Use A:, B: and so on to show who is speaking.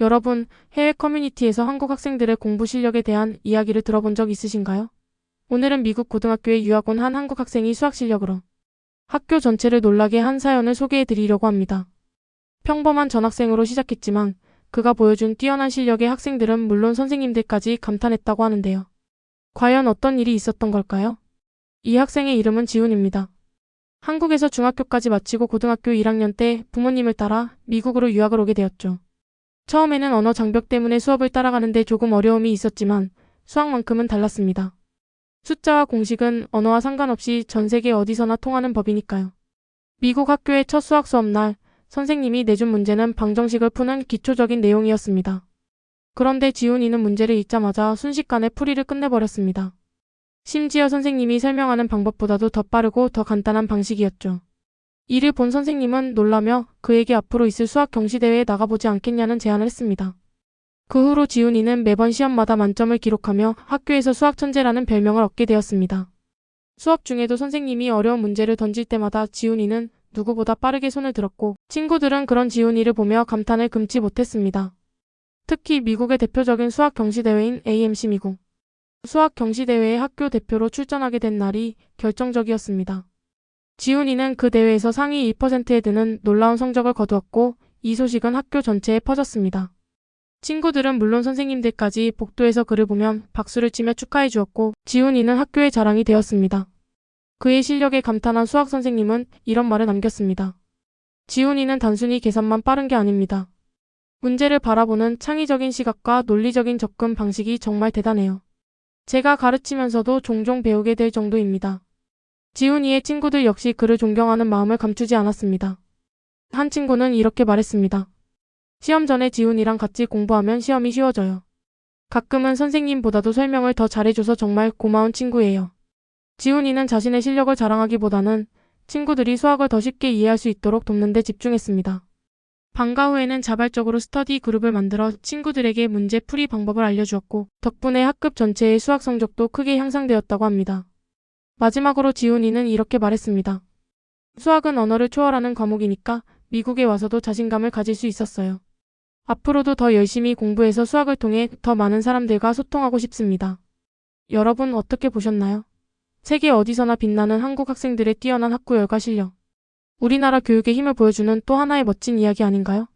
A: 여러분, 해외 커뮤니티에서 한국 학생들의 공부 실력에 대한 이야기를 들어본 적 있으신가요? 오늘은 미국 고등학교에 유학 온 한 한국 학생이 수학 실력으로 학교 전체를 놀라게 한 사연을 소개해 드리려고 합니다. 평범한 전학생으로 시작했지만 그가 보여준 뛰어난 실력에 학생들은 물론 선생님들까지 감탄했다고 하는데요. 과연 어떤 일이 있었던 걸까요? 이 학생의 이름은 지훈입니다. 한국에서 중학교까지 마치고 고등학교 1학년 때 부모님을 따라 미국으로 유학을 오게 되었죠. 처음에는 언어 장벽 때문에 수업을 따라가는데 조금 어려움이 있었지만 수학만큼은 달랐습니다. 숫자와 공식은 언어와 상관없이 전 세계 어디서나 통하는 법이니까요. 미국 학교의 첫 수학 수업 날 선생님이 내준 문제는 방정식을 푸는 기초적인 내용이었습니다. 그런데 지훈이는 문제를 읽자마자 순식간에 풀이를 끝내버렸습니다. 심지어 선생님이 설명하는 방법보다도 더 빠르고 더 간단한 방식이었죠. 이를 본 선생님은 놀라며 그에게 앞으로 있을 수학 경시대회에 나가보지 않겠냐는 제안을 했습니다. 그 후로 지훈이는 매번 시험마다 만점을 기록하며 학교에서 수학 천재라는 별명을 얻게 되었습니다. 수업 중에도 선생님이 어려운 문제를 던질 때마다 지훈이는 누구보다 빠르게 손을 들었고 친구들은 그런 지훈이를 보며 감탄을 금치 못했습니다. 특히 미국의 대표적인 수학 경시대회인 AMC 미국 수학 경시대회에 학교 대표로 출전하게 된 날이 결정적이었습니다. 지훈이는 그 대회에서 상위 1%에 드는 놀라운 성적을 거두었고 이 소식은 학교 전체에 퍼졌습니다. 친구들은 물론 선생님들까지 복도에서 그를 보면 박수를 치며 축하해 주었고 지훈이는 학교의 자랑이 되었습니다. 그의 실력에 감탄한 수학 선생님은 이런 말을 남겼습니다. 지훈이는 단순히 계산만 빠른 게 아닙니다. 문제를 바라보는 창의적인 시각과 논리적인 접근 방식이 정말 대단해요. 제가 가르치면서도 종종 배우게 될 정도입니다. 지훈이의 친구들 역시 그를 존경하는 마음을 감추지 않았습니다. 한 친구는 이렇게 말했습니다. 시험 전에 지훈이랑 같이 공부하면 시험이 쉬워져요. 가끔은 선생님보다도 설명을 더 잘해줘서 정말 고마운 친구예요. 지훈이는 자신의 실력을 자랑하기보다는 친구들이 수학을 더 쉽게 이해할 수 있도록 돕는 데 집중했습니다. 방과 후에는 자발적으로 스터디 그룹을 만들어 친구들에게 문제 풀이 방법을 알려주었고 덕분에 학급 전체의 수학 성적도 크게 향상되었다고 합니다. 마지막으로 지훈이는 이렇게 말했습니다. 수학은 언어를 초월하는 과목이니까 미국에 와서도 자신감을 가질 수 있었어요. 앞으로도 더 열심히 공부해서 수학을 통해 더 많은 사람들과 소통하고 싶습니다. 여러분 어떻게 보셨나요? 세계 어디서나 빛나는 한국 학생들의 뛰어난 학구 열과 실력. 우리나라 교육의 힘을 보여주는 또 하나의 멋진 이야기 아닌가요?